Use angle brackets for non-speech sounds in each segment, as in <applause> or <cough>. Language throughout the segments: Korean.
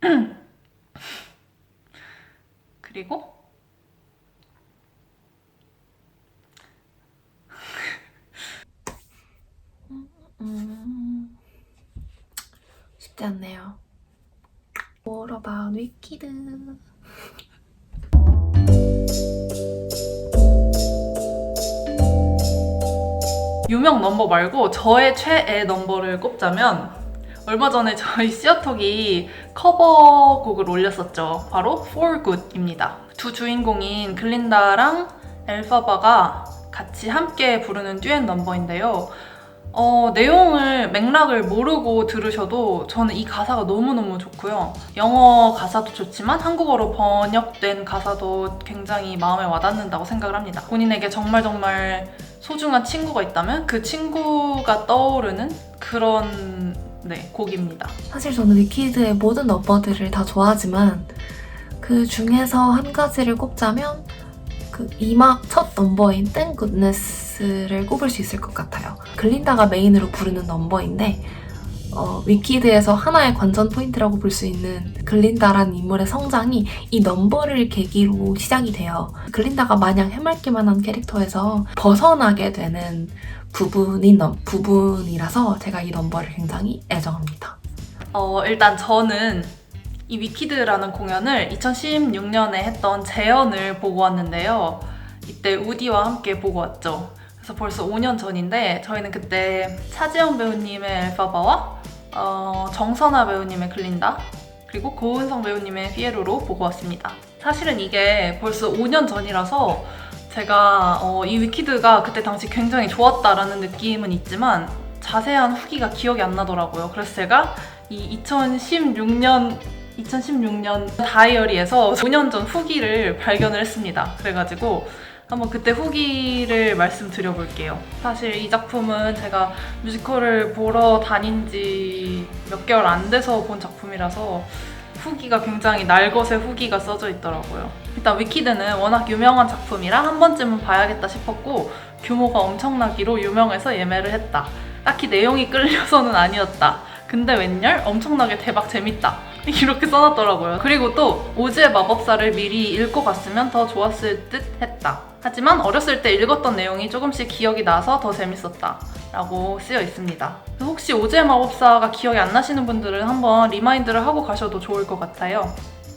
<clears throat> 그리고 음, 쉽지 않네요. What about 위키드? 유명 넘버 말고 저의 최애 넘버를 꼽자면 얼마 전에 저희 시어톡이 커버곡을 올렸었죠. 바로 For Good입니다. 두 주인공인 글린다랑 엘파바가 같이 함께 부르는 듀엣 넘버인데요. 어, 내용을 맥락을 모르고 들으셔도 저는 이 가사가 너무너무 좋고요. 영어 가사도 좋지만 한국어로 번역된 가사도 굉장히 마음에 와닿는다고 생각을 합니다. 본인에게 정말 정말 소중한 친구가 있다면 그 친구가 떠오르는 그런 네, 곡입니다. 사실 저는 위키드의 모든 넘버들을 다 좋아하지만 그 중에서 한 가지를 꼽자면 그 2막 첫 넘버인 땡 굿네스를 꼽을 수 있을 것 같아요. 글린다가 메인으로 부르는 넘버인데 어, 위키드에서 하나의 관전 포인트라고 볼 수 있는 글린다라는 인물의 성장이 이 넘버를 계기로 시작이 돼요. 글린다가 마냥 해맑기만 한 캐릭터에서 벗어나게 되는 부분인 넘, 부분이라서 제가 이 넘버를 굉장히 애정합니다. 어, 일단 저는 이 위키드라는 공연을 2016년에 했던 재연을 보고 왔는데요. 이때 우디와 함께 보고 왔죠. 그래서 벌써 5년 전인데 저희는 그때 차지영 배우님의 엘파바와 어, 정선아 배우님의 글린다 그리고 고은성 배우님의 피에로로 보고 왔습니다. 사실은 이게 벌써 5년 전이라서 제가 어, 이 위키드가 그때 당시 굉장히 좋았다라는 느낌은 있지만 자세한 후기가 기억이 안 나더라고요. 그래서 제가 이 2016년 2016년 다이어리에서 5년 전 후기를 발견을 했습니다. 그래가지고 한번 그때 후기를 말씀드려 볼게요. 사실 이 작품은 제가 뮤지컬을 보러 다닌 지 몇 개월 안 돼서 본 작품이라서 후기가 굉장히 날것의 후기가 써져 있더라고요. 일단 위키드는 워낙 유명한 작품이라 한 번쯤은 봐야겠다 싶었고 규모가 엄청나기로 유명해서 예매를 했다. 딱히 내용이 끌려서는 아니었다. 근데 웬열 엄청나게 대박 재밌다. <laughs> 이렇게 써놨더라고요. 그리고 또 오즈의 마법사를 미리 읽고 갔으면 더 좋았을 듯 했다. 하지만 어렸을 때 읽었던 내용이 조금씩 기억이 나서 더 재밌었다. 라고 쓰여 있습니다. 혹시 오즈의 마법사가 기억이 안 나시는 분들은 한번 리마인드를 하고 가셔도 좋을 것 같아요.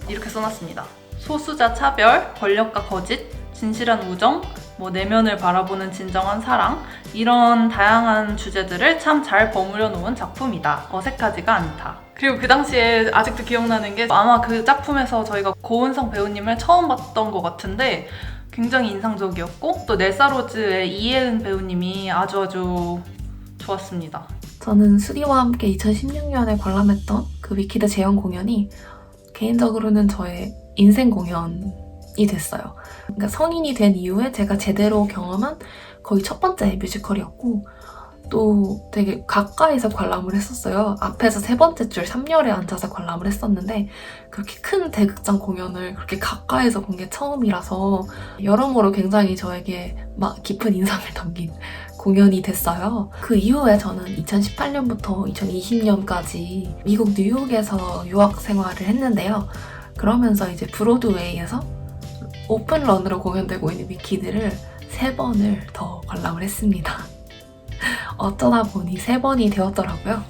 이렇게 써놨습니다. 소수자 차별, 권력과 거짓, 진실한 우정, 뭐 내면을 바라보는 진정한 사랑 이런 다양한 주제들을 참 잘 버무려 놓은 작품이다. 어색하지가 않다. 그리고 그 당시에 아직도 기억나는 게 아마 그 작품에서 저희가 고은성 배우님을 처음 봤던 것 같은데 굉장히 인상적이었고 또 넬사로즈의 이혜은 배우님이 아주 아주 좋았습니다. 저는 수리와 함께 2016년에 관람했던 그 위키드 재연 공연이 개인적으로는 저의 인생 공연이 됐어요. 그러니까 성인이 된 이후에 제가 제대로 경험한 거의 첫 번째 뮤지컬이었고 또 되게 가까이서 관람을 했었어요. 앞에서 세 번째 줄 3열에 앉아서 관람을 했었는데 그렇게 큰 대극장 공연을 그렇게 가까이서 본 게 처음이라서 여러모로 굉장히 저에게 막 깊은 인상을 남긴 공연이 됐어요. 그 이후에 저는 2018년부터 2020년까지 미국 뉴욕에서 유학 생활을 했는데요. 그러면서 이제 브로드웨이에서 오픈런으로 공연되고 있는 위키드를 세 번을 더 관람을 했습니다. 어쩌다 보니 세 번이 되었더라고요.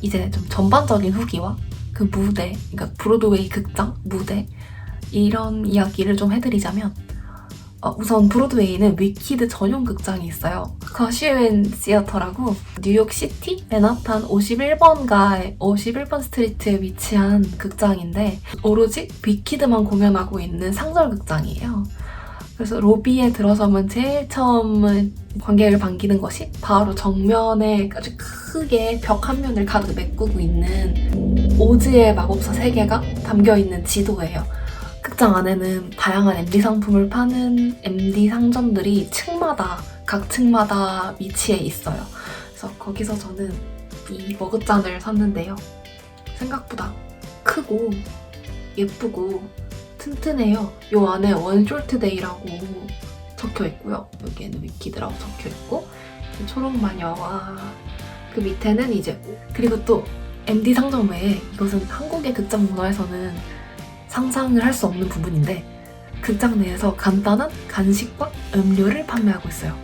이제 좀 전반적인 후기와 그 무대, 그러니까 브로드웨이 극장, 무대, 이런 이야기를 좀 해드리자면 어, 우선 브로드웨이는 위키드 전용 극장이 있어요. 거시웬 시어터라고 뉴욕 시티 맨하탄 51번가에 51번 스트리트에 위치한 극장인데 오로지 위키드만 공연하고 있는 상설 극장이에요. 그래서 로비에 들어서면 제일 처음 관객을 반기는 것이 바로 정면에 아주 크게 벽 한 면을 가득 메꾸고 있는 오즈의 마법사 세계가 담겨 있는 지도예요. 극장 안에는 다양한 MD 상품을 파는 MD 상점들이 층마다 각 층마다 위치해 있어요. 그래서 거기서 저는 이 머그잔을 샀는데요. 생각보다 크고 예쁘고 튼튼해요. 요 안에 원숄트데이라고 적혀 있고요. 여기에는 위키드라고 적혀 있고 초록 마녀와 그 밑에는 이제 그리고 또 MD 상점 외에 이것은 한국의 극장 문화에서는 상상을 할 수 없는 부분인데 극장 내에서 간단한 간식과 음료를 판매하고 있어요.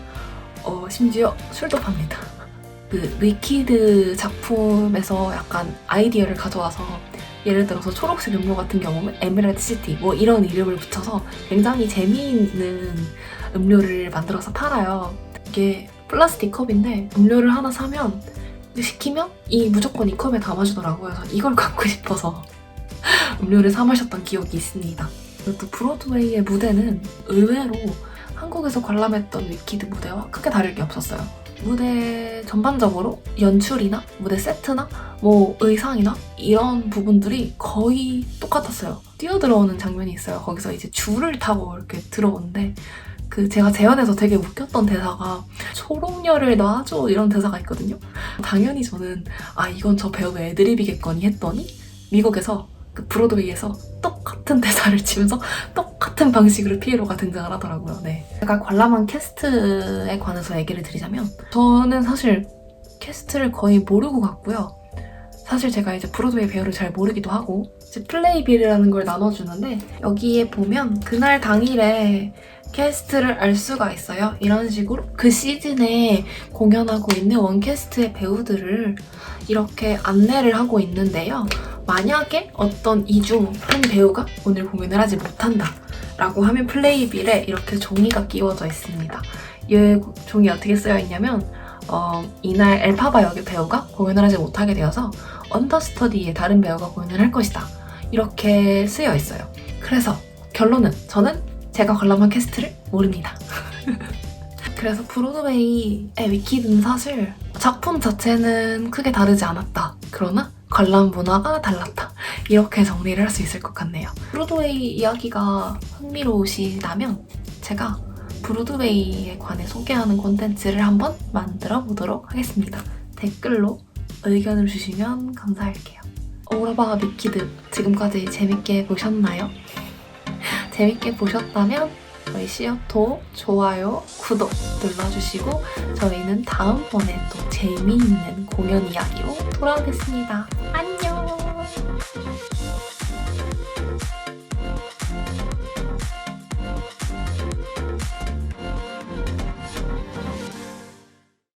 어, 심지어 술도 팝니다. 그 위키드 작품에서 약간 아이디어를 가져와서 예를 들어서 초록색 음료 같은 경우는 에메랄드 시티 뭐 이런 이름을 붙여서 굉장히 재미있는 음료를 만들어서 팔아요. 이게 플라스틱 컵인데 음료를 하나 사면 시키면 이 무조건 이 컵에 담아주더라고요. 그래서 이걸 <laughs> 갖고 싶어서 음료를 사 마셨던 기억이 있습니다. 그리고 또 브로드웨이의 무대는 의외로 한국에서 관람했던 위키드 무대와 크게 다를 게 없었어요. 무대 전반적으로 연출이나 무대 세트나 뭐 의상이나 이런 부분들이 거의 똑같았어요. 뛰어들어오는 장면이 있어요. 거기서 이제 줄을 타고 이렇게 들어오는데 그 제가 재연에서 되게 웃겼던 대사가 초록열을 놔줘 이런 대사가 있거든요. 당연히 저는 아 이건 저 배우의 애드립이겠거니 했더니 미국에서 그 브로드웨이에서 똑같은 대사를 치면서 똑같은 방식으로 피에로가 등장을 하더라고요. 네. 제가 관람한 캐스트에 관해서 얘기를 드리자면 저는 사실 캐스트를 거의 모르고 갔고요. 사실 제가 이제 브로드웨이 배우를 잘 모르기도 하고 이제 플레이빌이라는 걸 나눠주는데 여기에 보면 그날 당일에 캐스트를 알 수가 있어요. 이런 식으로 그 시즌에 공연하고 있는 원캐스트의 배우들을 이렇게 안내를 하고 있는데요. 만약에 어떤 이중 한 배우가 오늘 공연을 하지 못한다 라고 하면 플레이빌에 이렇게 종이가 끼워져 있습니다. 이 종이 어떻게 쓰여 있냐면 어, 이날 엘파바 역의 배우가 공연을 하지 못하게 되어서 언더스터디의 다른 배우가 공연을 할 것이다. 이렇게 쓰여 있어요. 그래서 결론은 저는 제가 관람한 캐스트를 모릅니다. <laughs> 그래서 브로드웨이의 위키드는 사실 작품 자체는 크게 다르지 않았다. 그러나 관람 문화가 달랐다. 이렇게 정리를 할 수 있을 것 같네요. 브로드웨이 이야기가 흥미로우시다면 제가 브로드웨이에 관해 소개하는 콘텐츠를 한번 만들어 보도록 하겠습니다. 댓글로 의견을 주시면 감사할게요. 오라바가 미키드 지금까지 재밌게 보셨나요? <laughs> 재밌게 보셨다면 저희 씨앗도 좋아요, 구독 눌러주시고 저희는 다음번에 또 재미있는 공연 이야기로 돌아오겠습니다. 안녕!